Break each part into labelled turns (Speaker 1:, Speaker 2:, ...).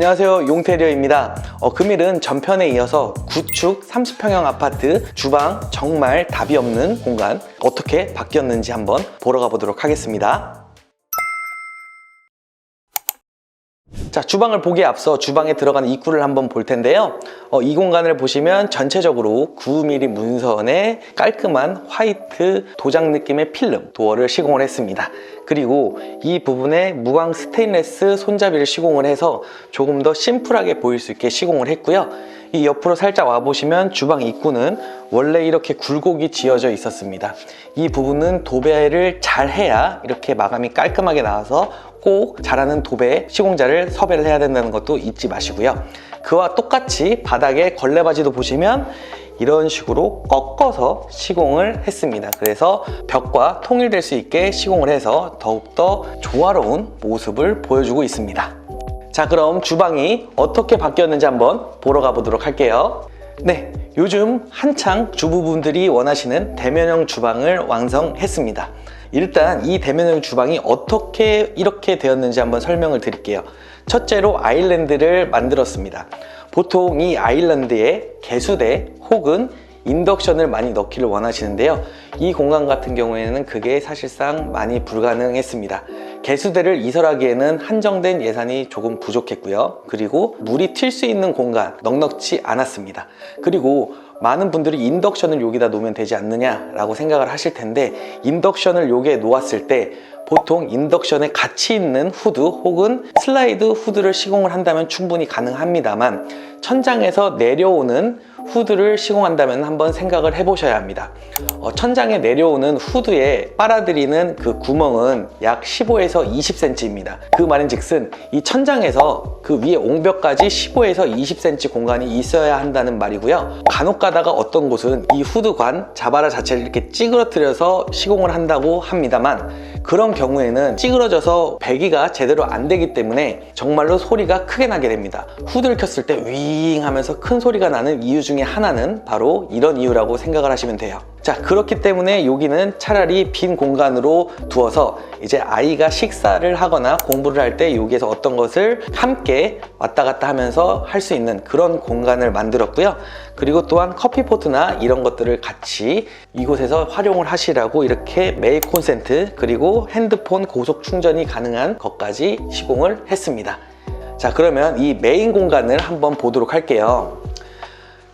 Speaker 1: 안녕하세요. 용태리어입니다. 어, 금일은 전편에 이어서 구축 30평형 아파트 주방 정말 답이 없는 공간 어떻게 바뀌었는지 한번 보러 가보도록 하겠습니다 자, 주방을 보기에 앞서 주방에 들어가는 입구를 한번 볼 텐데요. 어, 이 공간을 보시면 전체적으로 9mm 문선에 깔끔한 화이트 도장 느낌의 필름 도어를 시공을 했습니다. 그리고 이 부분에 무광 스테인레스 손잡이를 시공을 해서 조금 더 심플하게 보일 수 있게 시공을 했고요. 이 옆으로 살짝 와보시면 주방 입구는 원래 이렇게 굴곡이 지어져 있었습니다. 이 부분은 도배를 잘 해야 이렇게 마감이 깔끔하게 나와서 꼭 잘하는 도배 시공자를 섭외를 해야 된다는 것도 잊지 마시고요. 그와 똑같이 바닥에 걸레바지도 보시면 이런 식으로 꺾어서 시공을 했습니다. 그래서 벽과 통일될 수 있게 시공을 해서 더욱더 조화로운 모습을 보여주고 있습니다. 자, 그럼 주방이 어떻게 바뀌었는지 한번 보러 가보도록 할게요. 네, 요즘 한창 주부분들이 원하시는 대면형 주방을 완성했습니다. 일단 이 대면형 주방이 어떻게 이렇게 되었는지 한번 설명을 드릴게요. 첫째로 아일랜드를 만들었습니다. 보통 이 아일랜드에 개수대 혹은 인덕션을 많이 넣기를 원하시는데요. 이 공간 같은 경우에는 그게 사실상 많이 불가능했습니다. 개수대를 이설하기에는 한정된 예산이 조금 부족했고요. 그리고 물이 튈 수 있는 공간 넉넉지 않았습니다. 그리고 많은 분들이 인덕션을 여기다 놓으면 되지 않느냐 라고 생각을 하실 텐데 인덕션을 여기에 놓았을 때 보통 인덕션에 같이 있는 후드 혹은 슬라이드 후드를 시공을 한다면 충분히 가능합니다만 천장에서 내려오는 후드를 시공한다면 한번 생각을 해보셔야 합니다. 어, 천장에 내려오는 후드에 빨아들이는 그 구멍은 약 15에서 20cm입니다. 그 말인즉슨 이 천장에서 그 위에 옹벽까지 15에서 20cm 공간이 있어야 한다는 말이고요. 간혹 가다가 어떤 곳은 이 후드관 자바라 자체를 이렇게 찌그러뜨려서 시공을 한다고 합니다만 그런 경우에는 찌그러져서 배기가 제대로 안 되기 때문에 정말로 소리가 크게 나게 됩니다. 후드를 켰을 때 윙 하면서 큰 소리가 나는 이유 중에 하나는 바로 이런 이유라고 생각을 하시면 돼요. 자, 그렇기 때문에 여기는 차라리 빈 공간으로 두어서 이제 아이가 식사를 하거나 공부를 할 때 여기에서 어떤 것을 함께 왔다 갔다 하면서 할 수 있는 그런 공간을 만들었고요. 그리고 또한 커피포트나 이런 것들을 같이 이곳에서 활용을 하시라고 이렇게 메이 콘센트 그리고 핸드폰 고속 충전이 가능한 것까지 시공을 했습니다. 자, 그러면 이 메인 공간을 한번 보도록 할게요.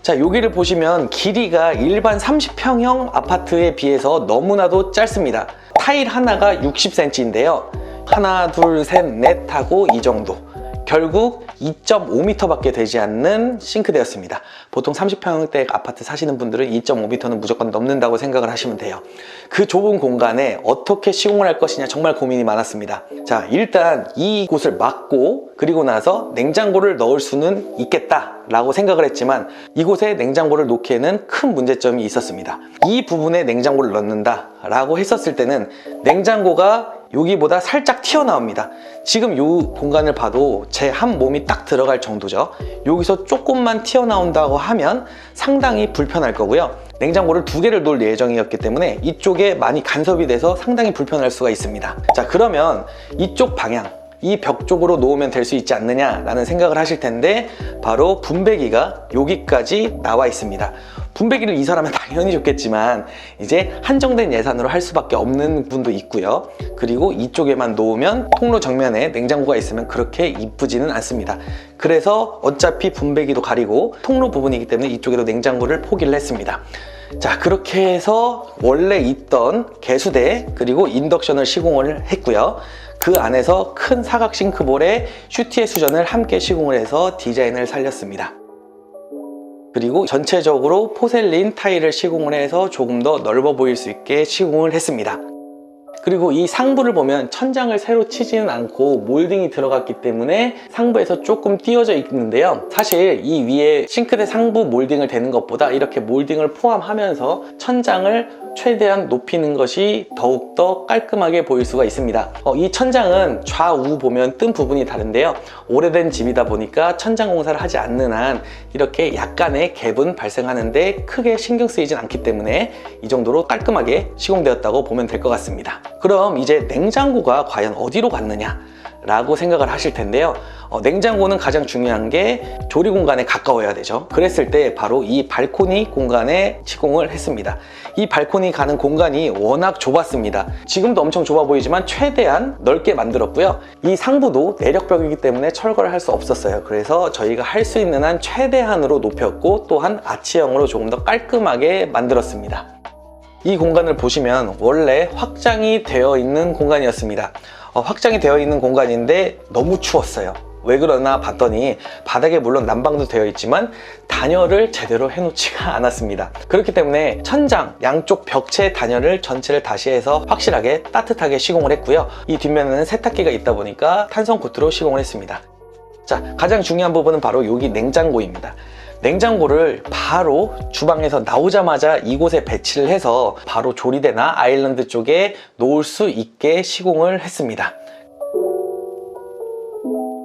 Speaker 1: 자, 여기를 보시면 길이가 일반 30평형 아파트에 비해서 너무나도 짧습니다. 타일 하나가 60cm인데요. 하나, 둘, 셋, 넷 하고 이 정도. 결국 2.5m 밖에 되지 않는 싱크대였습니다. 보통 30평대 아파트 사시는 분들은 2.5m는 무조건 넘는다고 생각을 하시면 돼요. 그 좁은 공간에 어떻게 시공을 할 것이냐 정말 고민이 많았습니다. 자, 일단 이곳을 막고 그리고 나서 냉장고를 넣을 수는 있겠다 라고 생각을 했지만 이곳에 냉장고를 놓기에는 큰 문제점이 있었습니다. 이 부분에 냉장고를 넣는다 라고 했었을 때는 냉장고가 여기보다 살짝 튀어나옵니다. 지금 이 공간을 봐도 제 한 몸이 딱 들어갈 정도죠. 여기서 조금만 튀어나온다고 하면 상당히 불편할 거고요. 냉장고를 두 개를 놓을 예정이었기 때문에 이쪽에 많이 간섭이 돼서 상당히 불편할 수가 있습니다. 자, 그러면 이쪽 방향, 이벽 쪽으로 놓으면 될 수 있지 않느냐라는 생각을 하실 텐데 바로 분배기가 여기까지 나와 있습니다. 분배기를 이사하면 당연히 좋겠지만 이제 한정된 예산으로 할 수밖에 없는 분도 있고요. 그리고 이쪽에만 놓으면 통로 정면에 냉장고가 있으면 그렇게 이쁘지는 않습니다. 그래서 어차피 분배기도 가리고 통로 부분이기 때문에 이쪽에도 냉장고를 포기를 했습니다. 자 그렇게 해서 원래 있던 개수대 그리고 인덕션을 시공을 했고요. 그 안에서 큰 사각 싱크볼에 슈티의 수전을 함께 시공을 해서 디자인을 살렸습니다. 그리고 전체적으로 포셀린 타일을 시공을 해서 조금 더 넓어 보일 수 있게 시공을 했습니다. 그리고 이 상부를 보면 천장을 새로 치지는 않고 몰딩이 들어갔기 때문에 상부에서 조금 띄어져 있는데요. 사실 이 위에 싱크대 상부 몰딩을 대는 것보다 이렇게 몰딩을 포함하면서 천장을 최대한 높이는 것이 더욱더 깔끔하게 보일 수가 있습니다. 어, 이 천장은 좌우 보면 뜬 부분이 다른데요. 오래된 집이다 보니까 천장 공사를 하지 않는 한 이렇게 약간의 갭은 발생하는데 크게 신경 쓰이진 않기 때문에 이 정도로 깔끔하게 시공되었다고 보면 될 것 같습니다. 그럼 이제 냉장고가 과연 어디로 갔느냐? 라고 생각을 하실 텐데요. 어, 냉장고는 가장 중요한 게 조리 공간에 가까워야 되죠. 그랬을 때 바로 이 발코니 공간에 시공을 했습니다. 이 발코니 가는 공간이 워낙 좁았습니다. 지금도 엄청 좁아 보이지만 최대한 넓게 만들었고요. 이 상부도 내력벽이기 때문에 철거를 할 수 없었어요. 그래서 저희가 할 수 있는 한 최대한으로 높였고 또한 아치형으로 조금 더 깔끔하게 만들었습니다. 이 공간을 보시면 원래 확장이 되어 있는 공간이었습니다. 어, 확장이 되어 있는 공간인데 너무 추웠어요. 왜 그러나 봤더니 바닥에 물론 난방도 되어 있지만 단열을 제대로 해놓지가 않았습니다. 그렇기 때문에 천장 양쪽 벽체 단열을 전체를 다시 해서 확실하게 따뜻하게 시공을 했고요. 이 뒷면에는 세탁기가 있다 보니까 탄성 코트로 시공을 했습니다. 자, 가장 중요한 부분은 바로 여기 냉장고입니다. 냉장고를 바로 주방에서 나오자마자 이곳에 배치를 해서 바로 조리대나 아일랜드 쪽에 놓을 수 있게 시공을 했습니다.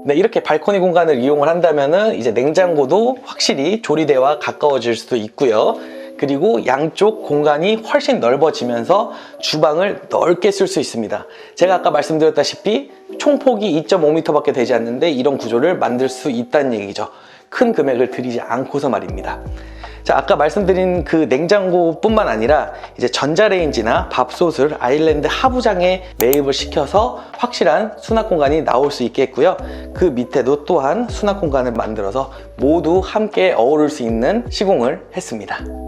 Speaker 1: 네, 이렇게 발코니 공간을 이용을 한다면은 이제 냉장고도 확실히 조리대와 가까워질 수도 있고요. 그리고 양쪽 공간이 훨씬 넓어지면서 주방을 넓게 쓸 수 있습니다. 제가 아까 말씀드렸다시피 총폭이 2.5m밖에 되지 않는데 이런 구조를 만들 수 있다는 얘기죠. 큰 금액을 들이지 않고서 말입니다. 자, 아까 말씀드린 그 냉장고뿐만 아니라 이제 전자레인지나 밥솥을 아일랜드 하부장에 매입을 시켜서 확실한 수납 공간이 나올 수 있게 했고요. 그 밑에도 또한 수납 공간을 만들어서 모두 함께 어우를 수 있는 시공을 했습니다.